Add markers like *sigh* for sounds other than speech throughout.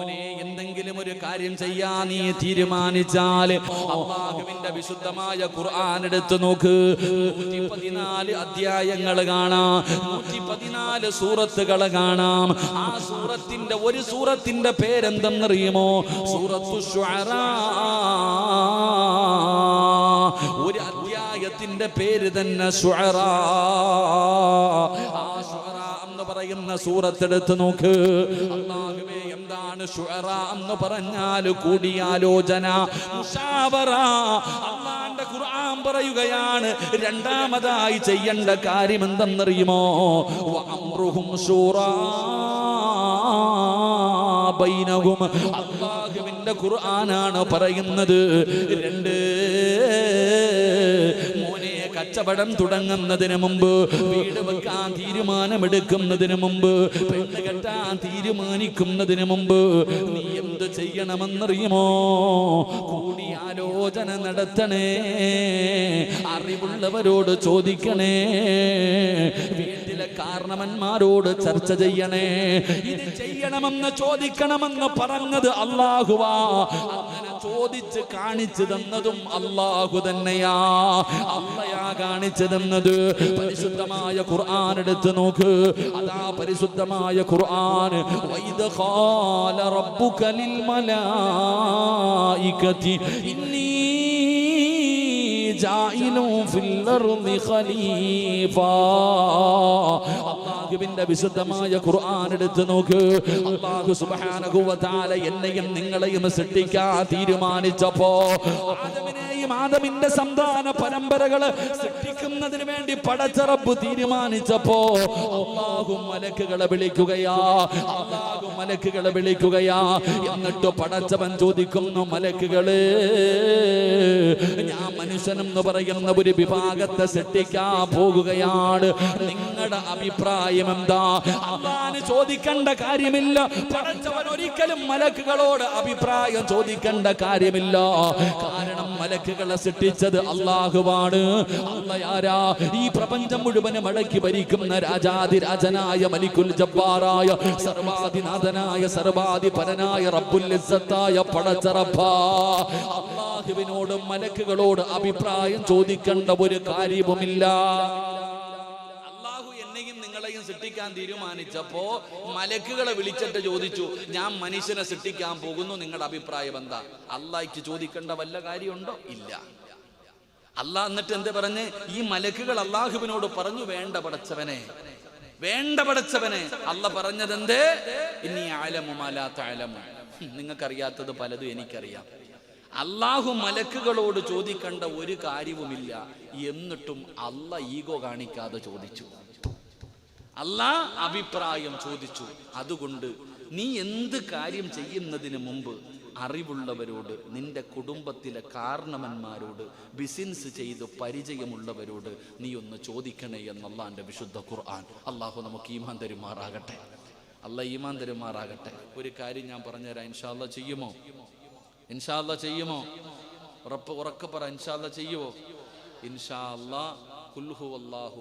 എന്തെങ്കിലും ഒരു കാര്യം ചെയ്യാൻ നീ തീരുമാനിച്ചാൽ അള്ളാഹുവിന്റെ വിശുദ്ധമായ ഖുർആൻ എടുത്തു നോക്ക്. നൂറ്റി പതിനാല് അധ്യായങ്ങൾ കാണാം. നൂറ്റി പതിനാല് സൂറത്തുകൾ കാണാം. ആ സൂറത്തിന്റെ ഒരു സൂറത്തിന്റെ പേരെന്തെന്നറിയുമോ? സൂറത്തു ഒരു അധ്യായത്തിന്റെ പേര് തന്നെ ആ എന്ന് പറയുന്ന സൂറത്തെടുത്ത് നോക്ക്. അള്ളാഹുവേ എന്താണ് ഷുഅറ എന്ന് പറഞ്ഞാൽ കൂടിയാലോചന. മുഷാവറ അള്ളാന്റെ ഖുർആൻ പറയുകയാണ് രണ്ടാമതായി ചെയ്യേണ്ട കാര്യം എന്തെന്നറിയുമോ? വഅംറുഹും ശൂറാ ബൈനഹും. അള്ളാഹുവിന്റെ ഖുർആനാണ് പറയുന്നത്. രണ്ട് കച്ചവടം തുടങ്ങുന്നതിന് മുമ്പ് വീട് വെക്കാൻ തീരുമാനമെടുക്കുന്നതിന് മുമ്പ് പെണ്ണ് കെട്ടാൻ തീരുമാനിക്കുന്നതിന് മുമ്പ് നീ എന്ത് ചെയ്യണമെന്നറിയുമോ? കൂടിയാലോചന നടത്തണേ. അറിവുള്ളവരോട് ചോദിക്കണേ. വീട്ടിലെ കാരണവന്മാരോട് ചർച്ച ചെയ്യണേ. ഇത് ചെയ്യണമെന്ന് ചോദിക്കണമെന്ന് പറഞ്ഞത് അള്ളാഹുവാ അങ്ങനെ ചോദിച്ച് കാണിച്ചു തന്നതും അള്ളാഹു തന്നെയാ. അള്ളയാ കാണിച്ചു തന്നത്. പരിശുദ്ധമായ ഖുർആൻ എടുത്ത് നോക്ക്. അതാ പരിശുദ്ധമായ ഖുർആൻ. ഇന്നി അള്ളാഹുവിന്റെ വിശുദ്ധമായ ഖുർആൻ എടുത്ത് നോക്ക്. അള്ളാഹു സുബ്ഹാനഹു വ തആല എന്നെയും നിങ്ങളെയും സൃഷ്ടിക്കാൻ തീരുമാനിച്ചപ്പോ ആദമിനെയും ആദമിന്റെ സന്താന പരമ്പരകൾ സൃഷ്ടിക്കുന്നതിന് വേണ്ടി പടച്ചറബ് തീരുമാനിച്ചപ്പോ അല്ലാഹു മലക്കുകളെ വിളിക്കുകയാ. അല്ലാഹു മലക്കുകളെ വിളിക്കുകയാ. എന്നിട്ട് പടച്ചവൻ ചോദിക്കുന്നു മലക്കുകളെ ഞാൻ മനുഷ്യനെന്ന് പറയുന്ന ഒരു വിഭാഗത്തെ സൃഷ്ടിക്കാൻ പോകുകയാണ്. നിങ്ങളുടെ അഭിപ്രായം എന്താ? അള്ളാന് ചോദിക്കേണ്ട കാര്യമില്ല. പഠിച്ചവൻ ഒരിക്കലും മലക്കുകളോട് അഭിപ്രായം ചോദിക്കേണ്ട കാര്യമില്ല. കാരണം മലക്കുകളെ സൃഷ്ടിച്ചത് അള്ളാഹുവാണ്. അള്ളയാരാ ഈ പ്രപഞ്ചം മുഴുവനും മടക്കി ഭരിക്കുന്ന രാജാതിരാജനായ മലിക്കുൽ ജബ്ബാറായ സർവാധിനാഥനായ സർവാധിപരനായ റബ്ബുൽ അള്ളാഹുവിനോടും അള്ളാഹുവിനോട് മലക്കുകളോട് അഭിപ്രായം ചോദിക്കേണ്ട ഒരു കാര്യവുമില്ല. നിങ്ങളെയും സൃഷ്ടിക്കാൻ തീരുമാനിച്ചപ്പോ മലക്കുകളെ വിളിച്ചിട്ട് ചോദിച്ചു ഞാൻ മനുഷ്യനെ സൃഷ്ടിക്കാൻ പോകുന്നു നിങ്ങളുടെ അഭിപ്രായം എന്താ? അള്ളാഹിക്ക് ചോദിക്കേണ്ട വല്ല കാര്യമുണ്ടോ? ഇല്ല. അള്ളാഹ് എന്നിട്ട് എന്ത് പറഞ്ഞ്? ഈ മലക്കുകൾ അള്ളാഹുവിനോട് പറഞ്ഞു വേണ്ട പടച്ചവനെ വേണ്ട പടച്ചവനെ. അല്ല പറഞ്ഞതെന്തേ? ഇനി ആലമുമാലാത്ത ആലമു നിങ്ങൾക്കറിയാത്തത് പലതും എനിക്കറിയാം. അള്ളാഹു മലക്കുകളോട് ചോദിക്കേണ്ട ഒരു കാര്യവുമില്ല. എന്നിട്ടും അല്ല ഈഗോ കാണിക്കാതെ ചോദിച്ചു. അല്ലാ അഭിപ്രായം ചോദിച്ചു. അതുകൊണ്ട് നീ എന്ത് കാര്യം ചെയ്യുന്നതിന് മുമ്പ് അറിവുള്ളവരോട് നിന്റെ കുടുംബത്തിലെ കാരണവന്മാരോട് ബിസിനസ് ചെയ്ത് പരിചയമുള്ളവരോട് നീ ഒന്ന് ചോദിക്കണേ എന്നുള്ള എന്റെ വിശുദ്ധ ഖുർആൻ. അള്ളാഹു നമുക്ക് ഈമാൻ തരുമാറാകട്ടെ. അല്ല ഈമാൻ തരുമാറാകട്ടെ. ഒരു കാര്യം ഞാൻ പറഞ്ഞുതരാം. ഇൻഷാല്ല ചെയ്യുമോ? ഇൻഷാല്ല ചെയ്യുമോ? ഉറപ്പ് ഉറക്ക പറ ഇൻഷാല്ല ചെയ്യുമോ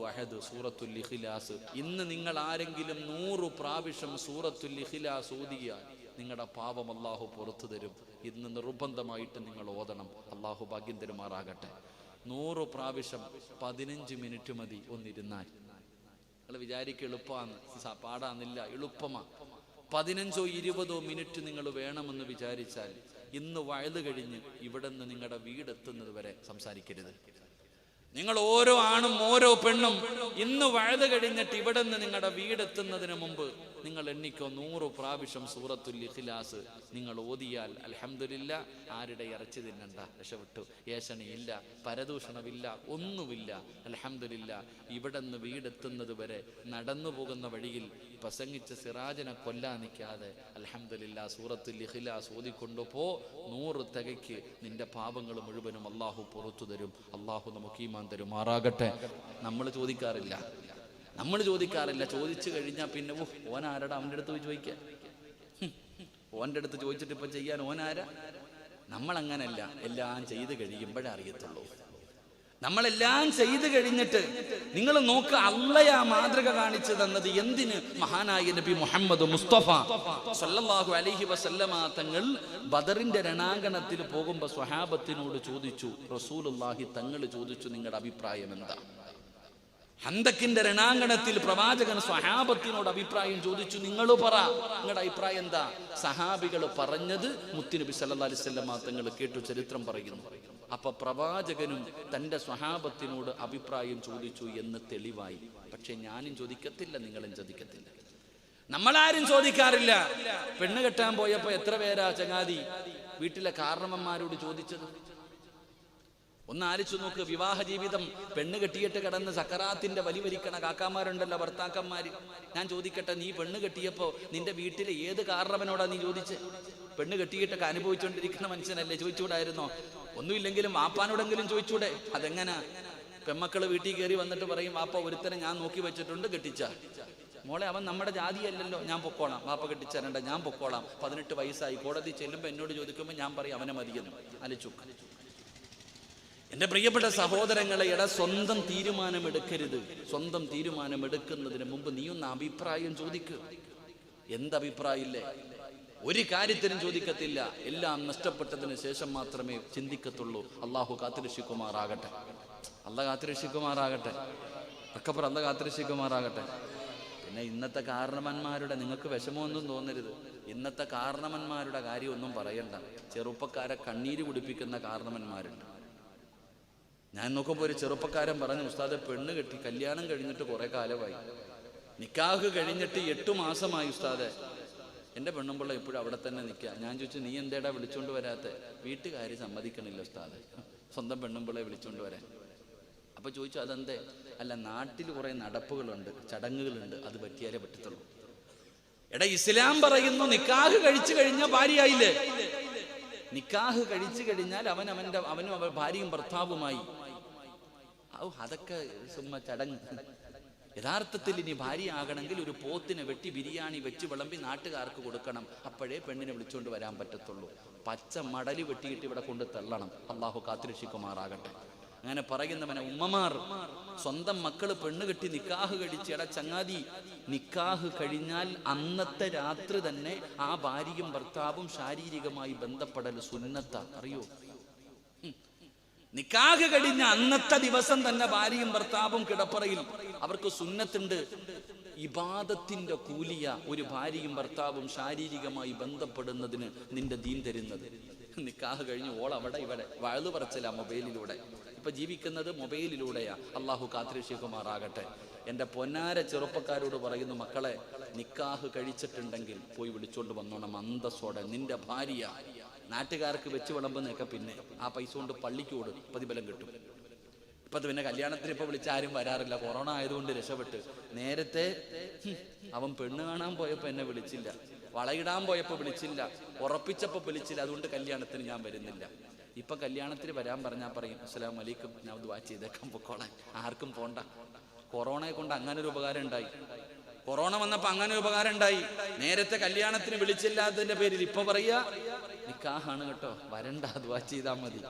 അഹദ് സൂറത്തുൽ ഇഖ്ലാസ്. ഇന്ന് നിങ്ങൾ ആരെങ്കിലും നൂറ് പ്രാവശ്യം സൂറത്തുൽ ഇഖ്ലാസ് ഓതിയാൽ നിങ്ങളുടെ പാപം അള്ളാഹു പുറത്തു തരും. ഇന്ന് നിർബന്ധമായിട്ട് നിങ്ങൾ ഓതണം. അള്ളാഹു ഭാഗ്യം തരുമാറാകട്ടെ. നൂറ് പ്രാവശ്യം പതിനഞ്ച് മിനിറ്റ് മതി ഒന്നിരുന്നാൽ. നിങ്ങൾ വിചാരിക്കുക എളുപ്പമാണ് പാടാന്നില്ല എളുപ്പമാ. പതിനഞ്ചോ ഇരുപതോ മിനിറ്റ് നിങ്ങൾ വേണമെന്ന് വിചാരിച്ചാൽ ഇന്ന് വയത് കഴിഞ്ഞ് ഇവിടെ നിന്ന് നിങ്ങളുടെ വീടെത്തുന്നത് വരെ സംസാരിക്കരുത്. നിങ്ങൾ ഓരോ ആണും ഓരോ പെണ്ണും ഇന്ന് വഴുത് കഴിഞ്ഞിട്ട് ഇവിടെ നിന്ന് നിങ്ങളുടെ വീടെത്തുന്നതിന് മുമ്പ് നിങ്ങൾ എണ്ണിക്കോ നൂറ് പ്രാവശ്യം സൂറത്തുൽ ഇഖ്ലാസ് നിങ്ങൾ ഓതിയാൽ അലഹമില്ല ആരുടെ ഇറച്ചി തിന്നണ്ട രക്ഷപ്പെട്ടു. ഏശനയില്ല പരദൂഷണമില്ല ഒന്നുമില്ല. അലഹമില്ല ഇവിടെ നിന്ന് വീടെത്തുന്നത് വരെ നടന്നു പോകുന്ന വഴിയിൽ പ്രസംഗിച്ച സിറാജിനെ കൊല്ലാൻ നിൽക്കാതെ അലഹമില്ല സൂറത്തുൽ ഇഖ്ലാസ് ഓതിക്കൊണ്ടുപോ നൂറ് തികയ്ക്ക് നിന്റെ പാപങ്ങൾ മുഴുവനും അള്ളാഹു പുറത്തു തരും. അള്ളാഹു നമുക്ക് ഈമാൻ തരുമാറാകട്ടെ നമ്മൾ ചോദിക്കാറില്ല. നമ്മൾ ചോദിക്കാറില്ല. ചോദിച്ചു കഴിഞ്ഞാൽ പിന്നെ ഓ ഓൻ ആരടാ? അവന്റെ അടുത്ത് പോയി ചോദിക്കാൻ ഓന്റെ അടുത്ത് ചോദിച്ചിട്ട് ഇപ്പം ചെയ്യാൻ നമ്മൾ അങ്ങനല്ല എല്ലാം ചെയ്ത് കഴിയുമ്പോഴേ അറിയത്തുള്ളൂ. നമ്മളെല്ലാം ചെയ്തു കഴിഞ്ഞിട്ട് നിങ്ങൾ നോക്ക് അള്ളയാ മാതൃക കാണിച്ചു തന്നത് എന്തിന്? മഹാനായ നബി മുഹമ്മദ് മുസ്തഫ സല്ലല്ലാഹു അലൈഹി വസല്ലമ തങ്ങൾ ബദറിന്റെ രണാങ്കണത്തിൽ പോകുമ്പോൾ സ്വഹാബത്തിനോട് ചോദിച്ചു റസൂലുള്ളാഹി തങ്ങൾ ചോദിച്ചു നിങ്ങളുടെ അഭിപ്രായം എന്താ? ഹന്തക്കിന്റെ രണാങ്കണത്തിൽ പ്രവാചകൻ സ്വഹാബത്തിനോട് അഭിപ്രായം ചോദിച്ചു നിങ്ങൾ പറ നിങ്ങളുടെ അഭിപ്രായം എന്താ? സഹാബികൾ പറഞ്ഞത് മുത്തിനബി സല്ലാ അലൈഹി വസല്ലമ തങ്ങൾ കേട്ടു ചരിത്രം പറയുന്നു. അപ്പൊ പ്രവാചകനും തന്റെ സ്വഹാബത്തിനോട് അഭിപ്രായം ചോദിച്ചു എന്ന് തെളിവായി. പക്ഷെ ഞാനും ചോദിക്കത്തില്ല നിങ്ങളും ചോദിക്കത്തില്ല. നമ്മളാരും ചോദിക്കാറില്ല. പെണ്ണ് കെട്ടാൻ പോയപ്പോ എത്ര പേരാ ചങ്ങാതി? വീട്ടിലെ കാരണവന്മാരോട് ചോദിച്ചത്. ഒന്ന് ആലോചിച്ചു നോക്ക് വിവാഹ ജീവിതം പെണ്ണ് കെട്ടിയിട്ട് കിടന്ന് സക്കറാത്തിന്റെ വലി വലിക്കണ കാക്കാമാരുണ്ടല്ലോ ഭർത്താക്കന്മാര്. ഞാൻ ചോദിക്കട്ടെ നീ പെണ്ണ് കെട്ടിയപ്പോ നിന്റെ വീട്ടിലെ ഏത് കാരണവനോടാ നീ ചോദിച്ച്? പെണ്ണ് കെട്ടിയിട്ടൊക്കെ അനുഭവിച്ചുകൊണ്ടിരിക്കുന്ന മനുഷ്യനല്ലേ ചോദിച്ചുകൂടായിരുന്നോ? ഒന്നുമില്ലെങ്കിലും വാപ്പാനോടെങ്കിലും ചോദിച്ചൂടെ അതെങ്ങനാ? പെമ്മക്കൾ വീട്ടിൽ കയറി വന്നിട്ട് പറയും വാപ്പ ഒരുത്തനെ ഞാൻ നോക്കി വെച്ചിട്ടുണ്ട് കെട്ടിച്ച. മോളെ അവൻ നമ്മുടെ ജാതിയല്ലല്ലോ ഞാൻ പൊക്കോളാം വാപ്പ കെട്ടിച്ചരണ്ട ഞാൻ പൊക്കോളാം. പതിനെട്ട് വയസ്സായി കോടതി ചെല്ലുമ്പോൾ എന്നോട് ചോദിക്കുമ്പോൾ ഞാൻ പറയും അവനെ മതിയെന്ന്. അലച്ചു എന്റെ പ്രിയപ്പെട്ട സഹോദരങ്ങളെ ഇട സ്വന്തം തീരുമാനമെടുക്കരുത്. സ്വന്തം തീരുമാനമെടുക്കുന്നതിന് മുമ്പ് നീ ഒന്ന് അഭിപ്രായം ചോദിക്കുക എന്തഭിപ്രായമില്ലേ ഒരു കാര്യത്തിനും ചോദിക്കത്തില്ല. എല്ലാം നഷ്ടപ്പെട്ടതിന് ശേഷം മാത്രമേ ചിന്തിക്കത്തുള്ളൂ. അള്ളാഹു കാത്തിരക്ഷിക്കുമാറാകട്ടെ. അല്ല കാത്തിരക്ഷിക്കുമാറാകട്ടെ. അക്കപ്പുറം അല്ല കാത്തിരക്ഷിക്കുമാറാകട്ടെ. പിന്നെ ഇന്നത്തെ കാരണവന്മാരുടെ നിങ്ങൾക്ക് വിഷമമൊന്നും തോന്നരുത്. ഇന്നത്തെ കാരണവന്മാരുടെ കാര്യമൊന്നും പറയണ്ട. ചെറുപ്പക്കാരെ കണ്ണീര് കുടിപ്പിക്കുന്ന കാരണവന്മാരുണ്ട്. ഞാൻ നോക്കുമ്പോൾ ഒരു ചെറുപ്പക്കാരൻ പറഞ്ഞു ഉസ്താദെ പെണ്ണ് കെട്ടി കല്യാണം കഴിഞ്ഞിട്ട് കുറെ കാലമായി. നിക്കാഹ് കഴിഞ്ഞിട്ട് എട്ടു മാസമായി ഉസ്താദെ. എന്റെ പെണ്ണുമ്പിള്ള ഇപ്പോഴും അവിടെ തന്നെ നിൽക്കുക ഞാൻ ചോദിച്ചു നീ എന്തേടാ വിളിച്ചോണ്ട് വരാത്തെ? വീട്ടുകാർ സമ്മതിക്കണില്ല ഉസ്താദ്. സ്വന്തം പെണ്ണുമ്പിള്ളെ വിളിച്ചോണ്ട് വരാൻ. അപ്പൊ ചോദിച്ചു അതെന്തേ? അല്ല നാട്ടിൽ കുറെ നടപ്പുകളുണ്ട് ചടങ്ങുകളുണ്ട്. അത് പറ്റിയാലേ പറ്റത്തുള്ളൂ. എടാ ഇസ്ലാം പറയുന്നു നിക്കാഹ് കഴിച്ചു കഴിഞ്ഞ ഭാര്യയായില്ലേ? നിക്കാഹ് കഴിച്ചു കഴിഞ്ഞാൽ അവൻ അവന്റെ അവനും അവൻ ഭാര്യയും ഭർത്താവുമായി. അതൊക്കെ ചുമ്മാ ചടങ്ങ്. യഥാർത്ഥത്തിൽ ഇനി ഭാര്യയാകണമെങ്കിൽ ഒരു പോത്തിനെ വെട്ടി ബിരിയാണി വെച്ച് വിളമ്പി നാട്ടുകാർക്ക് കൊടുക്കണം. അപ്പോഴേ പെണ്ണിനെ വിളിച്ചുകൊണ്ട് വരാൻ പറ്റത്തുള്ളൂ. പച്ച മടലി വെട്ടിയിട്ട് ഇവിടെ കൊണ്ട് തള്ളണം. അള്ളാഹു കാത്തിരക്ഷിക്കുമാറാകട്ടെ. അങ്ങനെ പറയുന്നവനെ ഉമ്മമാർ സ്വന്തം മക്കൾ പെണ്ണ് കെട്ടി നിക്കാഹ് കഴിച്ച് എടാ ചങ്ങാതി നിക്കാഹ് കഴിഞ്ഞാൽ അന്നത്തെ രാത്രി തന്നെ ആ ഭാര്യയും ഭർത്താവും ശാരീരികമായി ബന്ധപ്പെടൽ സുന്നത്ത. അറിയോ? നിക്കാഹ് കഴിഞ്ഞ അന്നത്തെ ദിവസം തന്നെ ഭാര്യയും ഭർത്താവും കിടപ്പറയിൽ. അവർക്ക് സുന്നത്തുണ്ട്. ഇബാദത്തിന്റെ കൂലിയ ഒരു ഭാര്യയും ഭർത്താവും ശാരീരികമായി ബന്ധപ്പെടുന്നതിന് നിന്റെ ദീൻ തരുന്നത്. നിക്കാഹ് കഴിഞ്ഞ് ഓൾ അവിടെ ഇവിടെ വഴുതു പറച്ചില്ല മൊബൈലിലൂടെ. ഇപ്പൊ ജീവിക്കുന്നത് മൊബൈലിലൂടെയാ. അള്ളാഹു കാത്തിരക്ഷിക്കുമാറാകട്ടെ. എന്റെ പൊന്നാര ചെറുപ്പക്കാരോട് പറയുന്നു മക്കളെ നിക്കാഹ് കഴിച്ചിട്ടുണ്ടെങ്കിൽ പോയി വിളിച്ചോണ്ട് വന്നോണം. അന്തസ്സോടെ നിന്റെ ഭാര്യ നാട്ടുകാർക്ക് വെച്ച് വിളമ്പുന്നൊക്കെ പിന്നെ ആ പൈസ കൊണ്ട് പള്ളിക്ക് ഓടും പ്രതിഫലം കിട്ടും. ഇപ്പൊ പിന്നെ കല്യാണത്തിന് ഇപ്പൊ വിളിച്ച ആരും വരാറില്ല. കൊറോണ ആയതുകൊണ്ട് രക്ഷപ്പെട്ട്. നേരത്തെ അവൻ പെണ്ണ് കാണാൻ പോയപ്പോ എന്നെ വിളിച്ചില്ല. വളയിടാൻ പോയപ്പോ വിളിച്ചില്ല. ഉറപ്പിച്ചപ്പോ വിളിച്ചില്ല. അതുകൊണ്ട് കല്യാണത്തിന് ഞാൻ വരുന്നില്ല. ഇപ്പൊ കല്യാണത്തിന് വരാൻ പറഞ്ഞാൽ പറയും അസ്സലാം വലൈക്കും ഞാൻ ദുവാ ചെയ്തേക്കാൻ പൊക്കോളാൻ. ആർക്കും പോണ്ട. കൊറോണയെ കൊണ്ട് അങ്ങനെ ഒരു ഉപകാരം ഉണ്ടായി. കൊറോണ വന്നപ്പോ അങ്ങനെ ഒരു ഉപകാരം ഉണ്ടായി. നേരത്തെ കല്യാണത്തിന് വിളിച്ചില്ലാത്തതിന്റെ പേരിൽ ഇപ്പൊ പറയാ നിക്കാഹാണ് കേട്ടോ. വരണ്ട ദുവാ ചെയ്താൽ മതി.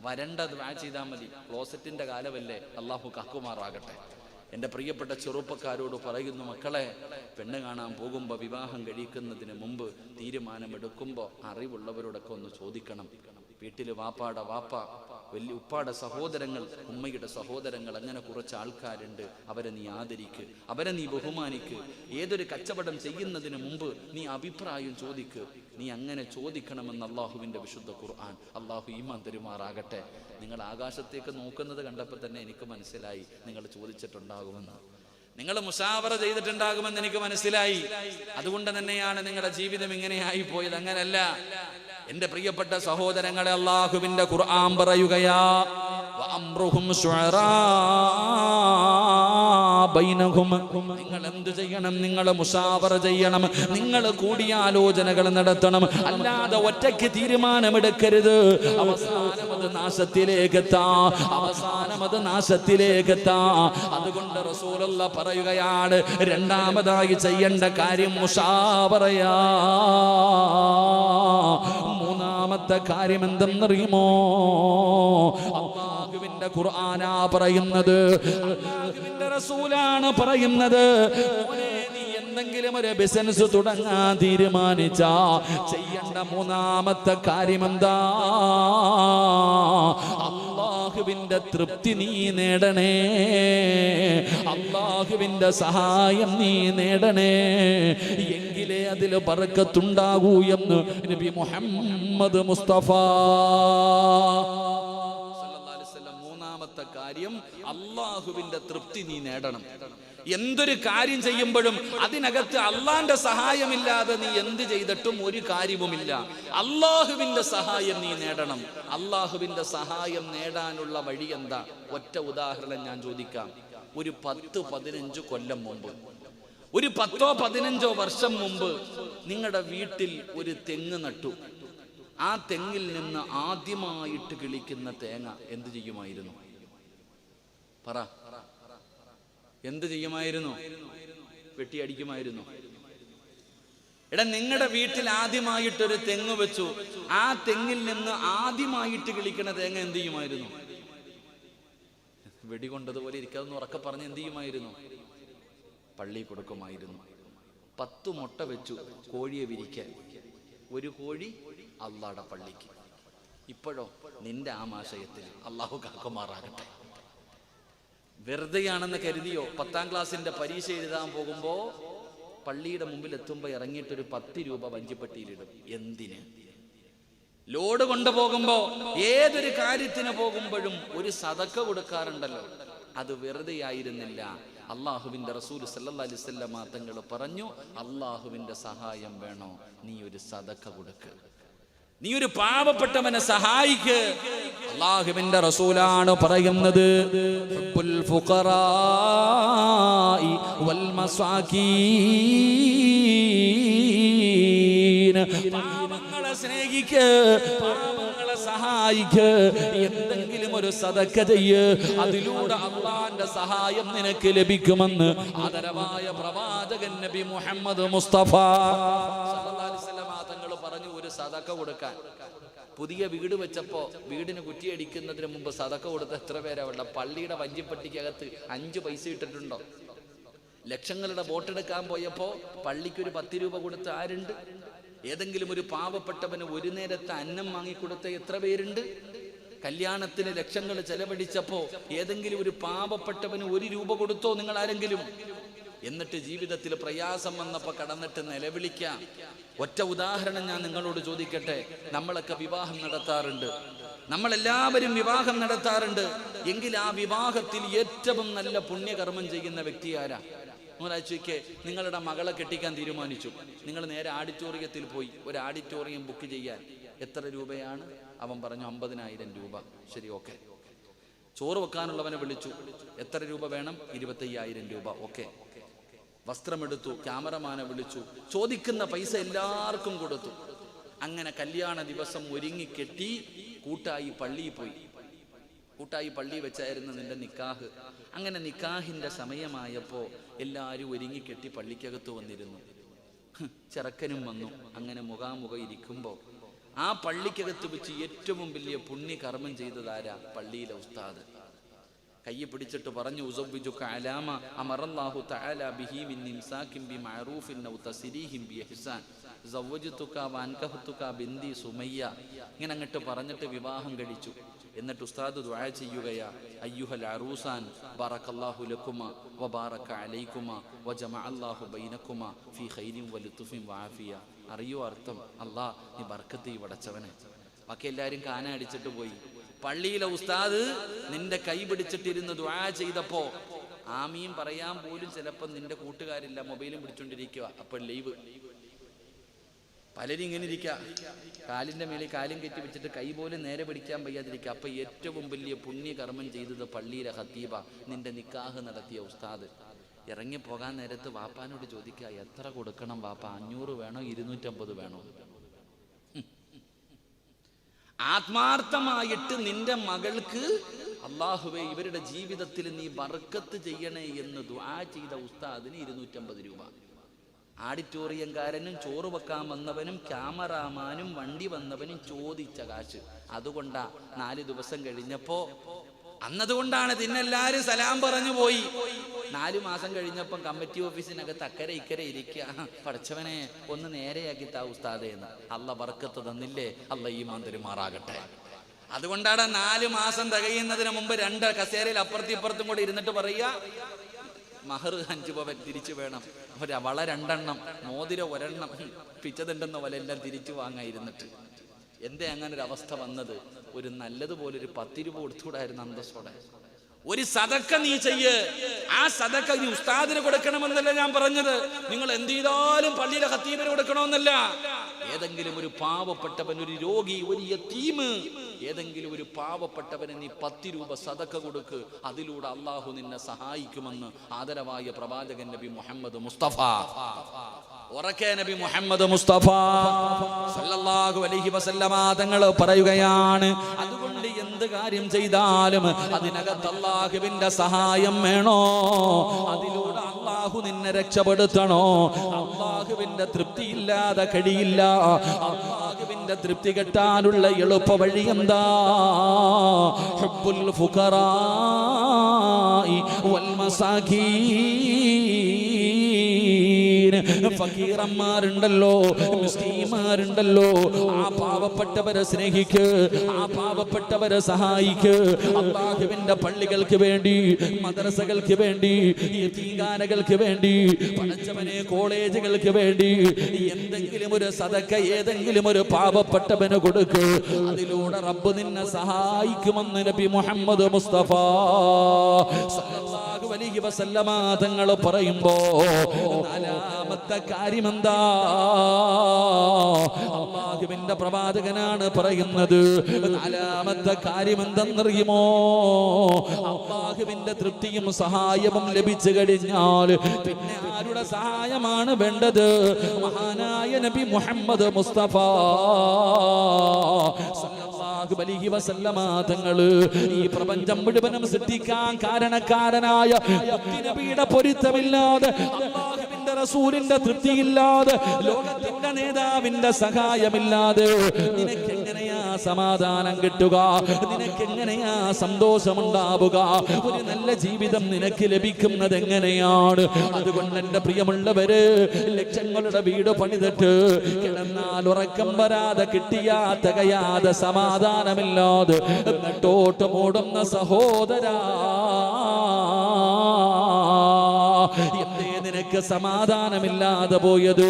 വരണ്ട ദുവാ ചെയ്താൽ മതി. ക്ലോസറ്റിന്റെ കാലമല്ലേ അള്ളാഹു കാക്കുമാറാകട്ടെ. എന്റെ പ്രിയപ്പെട്ട ചെറുപ്പക്കാരോട് പറയുന്നു മക്കളെ പെണ്ണ് കാണാൻ പോകുമ്പോൾ വിവാഹം കഴിക്കുന്നതിന് മുമ്പ് തീരുമാനമെടുക്കുമ്പോൾ അറിവുള്ളവരോടൊക്കെ ഒന്ന് ചോദിക്കണം. വീട്ടിൽ വാപ്പാട വാപ്പ വലിയ ഉപ്പാടെ സഹോദരങ്ങൾ ഉമ്മയുടെ സഹോദരങ്ങൾ അങ്ങനെ കുറച്ച് ആൾക്കാരുണ്ട്. അവരെ നീ ആദരിക്ക്. അവരെ നീ ബഹുമാനിക്ക്. ഏതൊരു കച്ചവടം ചെയ്യുന്നതിന് മുമ്പ് നീ അഭിപ്രായം ചോദിക്ക്. നീ അങ്ങനെ ചോദിക്കണമെന്ന് അള്ളാഹുവിന്റെ വിശുദ്ധ ഖുർആൻ. അള്ളാഹു ഈമാൻ തരുമാറാകട്ടെ. നിങ്ങൾ ആകാശത്തേക്ക് നോക്കുന്നത് കണ്ടപ്പോൾ തന്നെ എനിക്ക് മനസ്സിലായി. നിങ്ങൾ ചോദിച്ചിട്ടുണ്ടാകുമെന്ന്. നിങ്ങൾ മുസാവറ ചെയ്തിട്ടുണ്ടാകുമെന്ന് എനിക്ക് മനസ്സിലായി. അതുകൊണ്ട് തന്നെയാണ് നിങ്ങളുടെ ജീവിതം ഇങ്ങനെയായി പോയത്. അങ്ങനല്ല. എന്റെ പ്രിയപ്പെട്ട സഹോദരങ്ങളെ അള്ളാഹുവിന്റെ ഖുർആൻ പറയുകയാ നിങ്ങൾ എന്ത് ചെയ്യണം? നിങ്ങൾ മുഷാവറ ചെയ്യണം. നിങ്ങൾ കൂടിയാലോചനകൾ നടത്തണം. അല്ലാതെ ഒറ്റയ്ക്ക് തീരുമാനമെടുക്കരുത്. അവസാനം അത് നാശത്തിലേക്ക് എത്താ അവസാനം അത് നാശത്തിലേക്ക് എത്താ അതുകൊണ്ട് റസൂലുള്ള പറയുകയാണ് രണ്ടാമതായി ചെയ്യേണ്ട കാര്യം മുസാവറയാ മൂന്നാമത്തെ കാര്യം എന്തെന്നറിയുമോ അള്ളാഹുവിന്റെ ഖുർആനാ പറയുന്നത്. അള്ളാഹുവിന്റെ റസൂലാണ് പറയുന്നത്. എന്തെങ്കിലും ഒരു ബിസിനസ് തുടങ്ങാൻ തീരുമാനിച്ച ചെയ്യേണ്ട മൂന്നാമത്തെ കാര്യം എന്താ അള്ളാഹുവിന്റെ തൃപ്തി നീ നേടണേ. അള്ളാഹുവിന്റെ സഹായം നീ നേടണേ. എങ്കിലേ അതിൽ പറക്കത്തുണ്ടാകൂ എന്ന് നബി മുഹമ്മദ് മുസ്തഫ കാര്യം അള്ളാഹുവിന്റെ തൃപ്തി നീ നേടണം. എന്തൊരു കാര്യം ചെയ്യുമ്പോഴും അതിനകത്ത് അള്ളാന്റെ സഹായമില്ലാതെ നീ എന്ത് ചെയ്തിട്ടും ഒരു കാര്യവുമില്ല. അള്ളാഹുവിന്റെ സഹായം നീ നേടണം. അള്ളാഹുവിന്റെ സഹായം നേടാനുള്ള വഴി എന്താ? ഒറ്റ ഉദാഹരണം ഞാൻ ചോദിക്കാം. ഒരു പത്ത് പതിനഞ്ച് കൊല്ലം മുമ്പ്. ഒരു പത്തോ പതിനഞ്ചോ വർഷം മുമ്പ് നിങ്ങളുടെ വീട്ടിൽ ഒരു തെങ്ങ് നട്ടു. ആ തെങ്ങിൽ നിന്ന് ആദ്യമായിട്ട് കിളിക്കുന്ന തേങ്ങ എന്ത് ചെയ്യുമായിരുന്നു? പറ. എന്ത് ചെയ്യുമായിരുന്നു? വെട്ടിയടിക്കുമായിരുന്നു. എടാ നിങ്ങളുടെ വീട്ടിൽ ആദ്യമായിട്ടൊരു തെങ്ങ് വെച്ചു. ആ തെങ്ങിൽ നിന്ന് ആദ്യമായിട്ട് കിളിക്കണ തേങ്ങ എന്ത് ചെയ്യുമായിരുന്നു? വെടികൊണ്ടതുപോലെ ഇരിക്കാതെന്ന് ഉറക്കെ പറഞ്ഞ് എന്ത് ചെയ്യുമായിരുന്നു? പള്ളി കൊടുക്കുമായിരുന്നു. പത്ത് മുട്ട വെച്ചു കോഴിയെ വിരിക്കാൻ. ഒരു കോഴി അള്ളാടെ പള്ളിക്ക്. ഇപ്പോഴോ നിന്റെ ആമാശയത്തിൽ അള്ളാഹു കാക്കുമാറാകട്ടെ. വെറുതെയാണെന്ന് കരുതിയോ? പത്താം ക്ലാസ്സിന്റെ പരീക്ഷ എഴുതാൻ പോകുമ്പോ പള്ളിയുടെ മുമ്പിൽ എത്തുമ്പോ ഇറങ്ങിയിട്ടൊരു പത്ത് രൂപ വഞ്ചിപ്പട്ടിയിലിടും. എന്തിന്? ലോഡ് കൊണ്ടുപോകുമ്പോ ഏതൊരു കാര്യത്തിന് പോകുമ്പോഴും ഒരു സതക്ക കൊടുക്കാറുണ്ടല്ലോ. അത് വെറുതെ ആയിരുന്നില്ല അള്ളാഹുവിന്റെ റസൂൽ സല്ലല്ലാഹു അലൈഹി വസല്ലമ തങ്ങൾ പറഞ്ഞു അള്ളാഹുവിന്റെ സഹായം വേണോ? നീ ഒരു സതക്ക കൊടുക്ക്. നീ ഒരു പാവപ്പെട്ടവനെ സഹായിക്ക്. അള്ളാഹുവിന്റെ റസൂലാണ് പറയുന്നത് പാവങ്ങളെ സ്നേഹിക്ക് പാവങ്ങളെ സഹായിക്ക് എന്തെങ്കിലും ഒരു സതക്ക ചെയ്യ്. അതിലൂടെ അള്ളാന്റെ സഹായം നിനക്ക് ലഭിക്കുമെന്ന് ആദരവായ പ്രവാചകൻ നബി മുഹമ്മദ് മുസ്തഫ സദക്ക കൊടുക്കാൻ. പുതിയ വീട് വെച്ചപ്പോ വീടിന് കുറ്റിയടിക്കുന്നതിന് മുമ്പ് സദക്ക കൊടുത്ത എത്ര പേരാ പള്ളിയുടെ വഞ്ചിപ്പട്ടിക്കകത്ത് അഞ്ച് പൈസ ഇട്ടിട്ടുണ്ടോ? ലക്ഷങ്ങളുടെ വോട്ടെടുക്കാൻ പോയപ്പോ പള്ളിക്ക് ഒരു പത്ത് രൂപ കൊടുത്ത ആരുണ്ട്? ഏതെങ്കിലും ഒരു പാവപ്പെട്ടവന് ഒരു നേരത്തെ അന്നം വാങ്ങിക്കൊടുത്ത എത്ര പേരുണ്ട്? കല്യാണത്തിന് ലക്ഷങ്ങൾ ചെലവഴിച്ചപ്പോ ഏതെങ്കിലും ഒരു പാവപ്പെട്ടവന് ഒരു രൂപ കൊടുത്തോ നിങ്ങൾ ആരെങ്കിലും എന്നിട്ട് ജീവിതത്തിൽ പ്രയാസം വന്നപ്പോൾ കടന്നിട്ട് നിലവിളിക്കാം. ഒറ്റ ഉദാഹരണം ഞാൻ നിങ്ങളോട് ചോദിക്കട്ടെ? നമ്മളൊക്കെ വിവാഹം നടത്താറുണ്ട്. നമ്മളെല്ലാവരും വിവാഹം നടത്താറുണ്ട്. എങ്കിൽ ആ വിവാഹത്തിൽ ഏറ്റവും നല്ല പുണ്യകർമ്മം ചെയ്യുന്ന വ്യക്തി ആരാ? ഒരാഴ്ചയ്ക്ക് നിങ്ങളുടെ മകളെ കെട്ടിക്കാൻ തീരുമാനിച്ചു. നിങ്ങൾ നേരെ ആഡിറ്റോറിയത്തിൽ പോയി. ഒരു ആഡിറ്റോറിയം ബുക്ക് ചെയ്യാൻ. എത്ര രൂപയാണ്? അവൻ പറഞ്ഞു അമ്പതിനായിരം രൂപ. ശരി ഓക്കെ. ചോറ് വെക്കാനുള്ളവനെ വിളിച്ചു. എത്ര രൂപ വേണം? ഇരുപത്തയ്യായിരം രൂപ. ഓക്കെ. വസ്ത്രമെടുത്തു ക്യാമറമാനെ വിളിച്ചു. ചോദിക്കുന്ന പൈസ എല്ലാവർക്കും കൊടുത്തു. അങ്ങനെ കല്യാണ ദിവസം ഒരുങ്ങി കെട്ടി കൂട്ടായി പള്ളിയിൽ പോയി. കൂട്ടായി പള്ളി വെച്ചായിരുന്നു നിന്റെ നിക്കാഹ്. അങ്ങനെ നിക്കാഹിന്റെ സമയമായപ്പോ എല്ലാരും ഒരുങ്ങി കെട്ടി പള്ളിക്കകത്ത് വന്നിരുന്നു. ചെറുക്കനും വന്നു. അങ്ങനെ മുഖാമുഖം ഇരിക്കുമ്പോ ആ പള്ളിക്കകത്ത് വെച്ച് ഏറ്റവും വലിയ പുണ്യകർമ്മം ചെയ്തതാരാ പള്ളിയിലെ ഉസ്താദ്? കയ്യെ പിടിച്ചിട്ട് പറഞ്ഞു ഉസവ്വിജുക അലാമ തആല ബിഹി ഇങ്ങനെ അങ്ങട്ട് പറഞ്ഞിട്ട് വിവാഹം കഴിച്ചു. എന്നിട്ട് ഉസ്താദ് ദുആ ചെയ്യുകയാ അയ്യുഹൽ അറൂസാൻ ബറക്കല്ലാഹു ലക്കുമ വബാറക അലൈക്കുമ വജമഅല്ലാഹു ബൈനകുമ ഫീ ഖൈരിൻ വലുത്തുഫിൻ വആഫിയ അറിയോ അർത്ഥം? അല്ലാഹ് നീ ബർക്കത്ത് ഈ വടച്ചവനെ ബാക്കി എല്ലാരും കാന അടിച്ചിട്ട് പോയി. പള്ളിയിലെ ഉസ്താദ് നിന്റെ കൈ പിടിച്ചിട്ടിരുന്ന് ദുആ ചെയ്തപ്പോ ആമിയും പറയാൻ പോലും ചിലപ്പോ നിന്റെ കൂട്ടുകാരില്ല മൊബൈലും പിടിച്ചോണ്ടിരിക്കുക അപ്പോൾ ലൈവ്. പലരും ഇങ്ങനെ ഇരിക്കുക കാലിന്റെ മേലെ കാലും കെട്ടി വെച്ചിട്ട് കൈ പോലും നേരെ പിടിക്കാൻ വയ്യാതിരിക്കുക അപ്പൊ ഏറ്റവും വലിയ പുണ്യകർമ്മം ചെയ്തത് പള്ളിയിലെ ഹത്തീബ നിന്റെ നിക്കാഹ് നടത്തിയ ഉസ്താദ്. ഇറങ്ങി പോകാൻ നേരത്ത് വാപ്പാനോട് ചോദിക്കുക എത്ര കൊടുക്കണം വാപ്പ അഞ്ഞൂറ് വേണോ ഇരുന്നൂറ്റമ്പത് വേണോ? ആത്മാർത്ഥമായിട്ട് നിന്റെ മകൾക്ക് അള്ളാഹുവെ ഇവരുടെ ജീവിതത്തിൽ നീ ബർക്കത്ത് ചെയ്യണേ എന്ന് ദുആ ചെയ്ത ഉസ്താദിന് ഇരുന്നൂറ്റമ്പത് രൂപ. ആഡിറ്റോറിയംകാരനും ചോറ് വെക്കാൻ വന്നവനും ക്യാമറാമാനും വണ്ടി വന്നവനും ചോദിച്ച കാശ്. അതുകൊണ്ടാ നാല് ദിവസം കഴിഞ്ഞപ്പോ അന്നതുകൊണ്ടാണ് തിന്നെല്ലാരും സലാം പറഞ്ഞു പോയി. നാലു മാസം കഴിഞ്ഞപ്പം കമ്മിറ്റി ഓഫീസിനകത്ത് അക്കരെ ഇക്കരെ ഇരിക്കുക പഠിച്ചവനെ ഒന്ന് നേരെയാക്കി താ ഉസ്താദേ എന്ന്. അല്ല വർക്കത്ത് തന്നില്ലേ? അല്ല ഈ മന്ത്രിമാറാകട്ടെ അതുകൊണ്ടാണ് നാല് മാസം തികയുന്നതിന് മുമ്പ് രണ്ട് കസേരയിൽ അപ്പുറത്തും ഇപ്പുറത്തും കൂടി ഇരുന്നിട്ട് പറയുക മഹർ അഞ്ചു പവൻ തിരിച്ചു വേണം. ഒരു വള രണ്ടെണ്ണം മോതിര ഒരെണ്ണം പിച്ചതുണ്ടെന്ന പോലെ എല്ലാം തിരിച്ചു വാങ്ങായിരുന്നിട്ട് എന്തേ അങ്ങനെ ഒരു അവസ്ഥ വന്നത്? ഒരു നല്ലതുപോലെ ഒരു പത്ത് രൂപ കൊടുത്തുകൂടായിരുന്നു അന്തസ്സോടെ. ഒരു സതക്ക നീ ചെയ്യ്. ആ സതക്ക നീ ഉസ്താദിന് കൊടുക്കണമെന്നല്ല ഞാൻ പറഞ്ഞത്. നിങ്ങൾ എന്ത് ചെയ്താലും പള്ളിയിലെ ഹത്തീബിന് കൊടുക്കണമെന്നല്ല. ഏതെങ്കിലും ഒരു പാവപ്പെട്ടവൻ ഒരു രോഗി ഒരു യത്തീമ് ഏതെങ്കിലും ഒരു പാവപ്പെട്ടവന് നീ പത്ത് രൂപ സതക്ക കൊടുക്ക്. അതിലൂടെ അള്ളാഹു നിന്നെ സഹായിക്കുമെന്ന് ആദരവായ പ്രവാചകൻ നബി മുഹമ്മദ് മുസ്തഫ. ഉറക്കെ നബി മുഹമ്മദ് മുസ്തഫ. സല്ലല്ലാഹു അലൈഹി വസല്ലമ തങ്ങൾ പറയുകയാണ് അതുകൊണ്ട് എന്ത് കാര്യം ചെയ്താലും അതിനകത്ത് അള്ളാഹുവിന്റെ സഹായം വേണോ? അതിലൂടെ അള്ളാഹു നിന്നെ രക്ഷപ്പെടുത്തണോ? അള്ളാഹുവിന്റെ തൃപ്തിയില്ലാതെ കഴിയില്ല. അള്ളാഹുവിന്റെ തൃപ്തി കെട്ടാനുള്ള എളുപ്പ വഴി എന്താ? ഹുബ്ബുൽ ഫുഖറാഇ വൽ മസാകീൻ *laughs* ഫക്കീറന്മാരുണ്ടല്ലോ മുസ്ലിമാരുണ്ടല്ലോ. ആ പാവപ്പെട്ടവരെ സ്നേഹിക്ക് ആ പാവപ്പെട്ടവരെ സഹായിക്ക്. അള്ളാഹുവിന്റെ പള്ളികൾക്ക് വേണ്ടി മദ്രസകൾക്ക് വേണ്ടി യതീംഖാനകൾക്ക് വേണ്ടി പഠിച്ചവനെ കോളേജുകൾക്ക് വേണ്ടി എന്തെങ്കിലും ഒരു സതക്ക ഏതെങ്കിലും ഒരു പാവപ്പെട്ടവന് കൊടുക്ക്. അതിലൂടെ റബ്ബ് നിന്നെ സഹായിക്കുമെന്ന് നബി മുഹമ്മദ് മുസ്തഫ. അലൈഹി വസല്ലമ തങ്ങൾ പറയുമ്പോ നാലാമത്തെ കാര്യമെന്താ? അള്ളാഹുവിന്റെ പ്രവാചകനാണ് പറയുന്നത്. നാലാമത്തെ കാര്യം എന്തെന്നറിയുമോ അള്ളാഹുവിന്റെ തൃപ്തിയും സഹായവും ലഭിച്ചു കഴിഞ്ഞാൽ പിന്നെ ആരുടെ സഹായമാണ് വേണ്ടത്? മഹാനായ നബി മുഹമ്മദ് മുസ്തഫ സല്ലല്ലാഹു അലൈഹി വസല്ലമ തങ്ങൾ ഈ പ്രപഞ്ചം മുഴുവനും സൃഷ്ടിക്കാൻ കാരണക്കാരനായ നബിയുടെ പൊരുത്തമില്ലാതെ അള്ളാഹുവിന്റെ റസൂലിന്റെ തൃപ്തിയില്ലാതെ ലോകത്തിന്റെ നേതാവിന്റെ സഹായമില്ലാതെ നിനക്ക് സമാധാനം കിട്ടുക. നിനക്ക് എങ്ങനെയാ സന്തോഷമുണ്ടാവുക? ഒരു നല്ല ജീവിതം നിനക്ക് ലഭിക്കുന്നത് എങ്ങനെയാണ്? അതുകൊണ്ട് എന്റെ പ്രിയമുള്ളവര് ലക്ഷങ്ങളുടെ വീട് പണിതിട്ട് കിടന്നാൽ ഉറക്കം വരാതെ കിട്ടിയാ തികയാതെ സമാധാനമില്ലാതെ എന്നിട്ടോട്ട് മൂടുന്ന സഹോദരാ എന്തേ നിനക്ക് സമാധാനമില്ലാതെ പോയത്.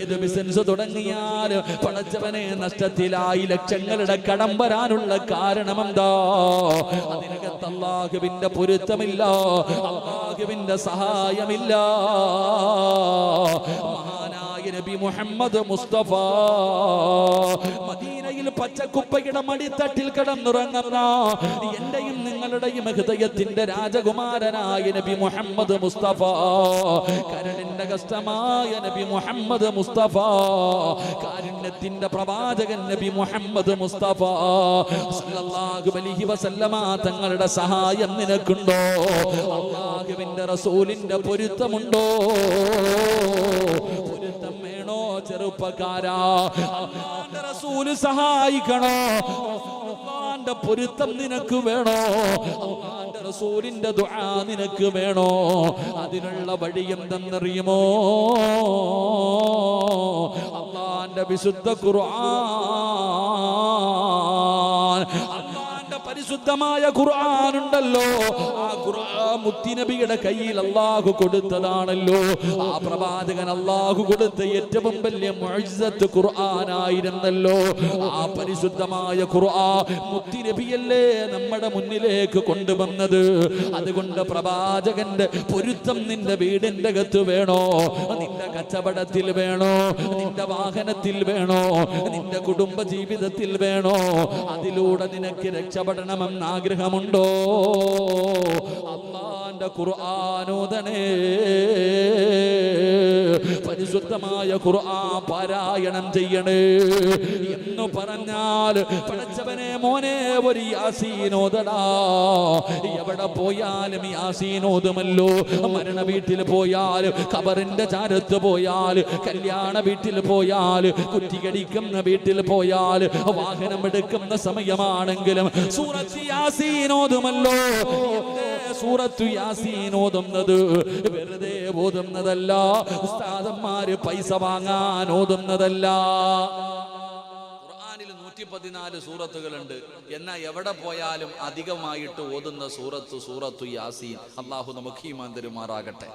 ഏത് ബിസിനസ് തുടങ്ങിയാൽ പടച്ചവനെ നഷ്ടത്തിലായി ലക്ഷങ്ങളുടെ കടം വരാനുള്ള കാരണം എന്താ അതിനകത്ത് അള്ളാഹുവിന്റെ പൊരുത്തമില്ല അള്ളാഹുവിന്റെ സഹായമില്ല. മഹാനായ നബി മുഹമ്മദ് മുസ്തഫ മദീനയിൽ പച്ചക്കുപ്പയുടെ മടിത്തട്ടിൽ കിടന്നുറങ്ങുന്ന. എന്റെയും നിങ്ങളുടെയും ഹൃദയത്തിന്റെ രാജകുമാരനായ നബി മുഹമ്മദ് മുസ്തഫ. കരുണിന്റെ കഷ്ടമായ നബി മുഹമ്മദ് മുസ്തഫ. കാരുണ്യത്തിന്റെ പ്രവാചകൻ നബി മുഹമ്മദ് മുസ്തഫ. സല്ലല്ലാഹു അലൈഹി വസല്ലമ തങ്ങളുടെ സഹായം നിനക്കുണ്ടോ? അള്ളാഹുവിന്റെ റസൂലിന്റെ പൊരുത്തമുണ്ടോ? ചെറുപ്പക്കാരാ. റസൂൽ സഹായിക്കണോ? അള്ളാന്റെ പൊരുത്തം നിനക്ക് വേണോ? അള്ളാന്റെ റസൂലിന്റെ ദുആ നിനക്ക് വേണോ? അതിനുള്ള വഴി എന്തെന്നറിയുമോ? അള്ളാന്റെ വിശുദ്ധ ഖുർആൻ പരിശുദ്ധമായ ഖുർആൻ ഉണ്ടല്ലോ ആ ഖുർആൻ മുത്തിനബിയുടെ കയ്യിൽ അള്ളാഹു കൊടുത്തതാണല്ലോ. ആ പ്രവാചകൻ അള്ളാഹു കൊടുത്ത ഏറ്റവും വലിയ മുഅ്ജിസത്ത് ഖുർആനായിരുന്നല്ലോ. ആ പരിശുദ്ധമായ ഖുർആൻ മുത്തിനബിയല്ലേ നമ്മുടെ മുന്നിലേക്ക് കൊണ്ടുവന്നത്? അതുകൊണ്ട് പ്രവാചകന്റെ പൊരുത്തം നിന്റെ വീടിന്റെ അകത്ത് വേണോ? നിന്റെ കച്ചവടത്തിൽ വേണോ? നിന്റെ വാഹനത്തിൽ വേണോ? നിന്റെ കുടുംബ ജീവിതത്തിൽ വേണോ? അതിലൂടെ നിനക്ക് രക്ഷപ്പെടണമെന്ന് ആഗ്രഹമുണ്ടോ അള്ളാന്റെ അള്ളാന്റെ ഖുർആാനോദനേ പരിശുദ്ധമായ ഖുർആ പാരായണം ചെയ്യണേ. എന്ന് പറഞ്ഞാൽ പഠിച്ചവനെ മോനെ ഒരു യാസീനോദടാ എവിടെ പോയാലും യാസീനോദമല്ലോ മരണ വീട്ടിൽ പോയാൽ കബറിന്റെ ചാരത്ത് പോയാൽ കല്യാണ വീട്ടിൽ പോയാൽ കുറ്റികടിക്കുന്ന വീട്ടിൽ പോയാൽ വാഹനം എടുക്കുന്ന സമയമാണെങ്കിലും സൂറത്ത് യാസീനോദമല്ലോ സൂറത്തു യാസീൻ ഓതുന്നത്. വെറുതെ ഓതുന്നതല്ല. ഉസ്താദന്മാര് പൈസ വാങ്ങാൻ ഓതുന്നതല്ല. നൂറ്റി പതിനാല് സൂറത്തുകളുണ്ട്. എന്നാൽ എവിടെ പോയാലും അധികമായിട്ട് ഓതുന്ന സൂറത്ത് സൂറത്തു യാസീൻ. അള്ളാഹു നമുക്ക് ഈമാൻ തരുമാറാകട്ടെ.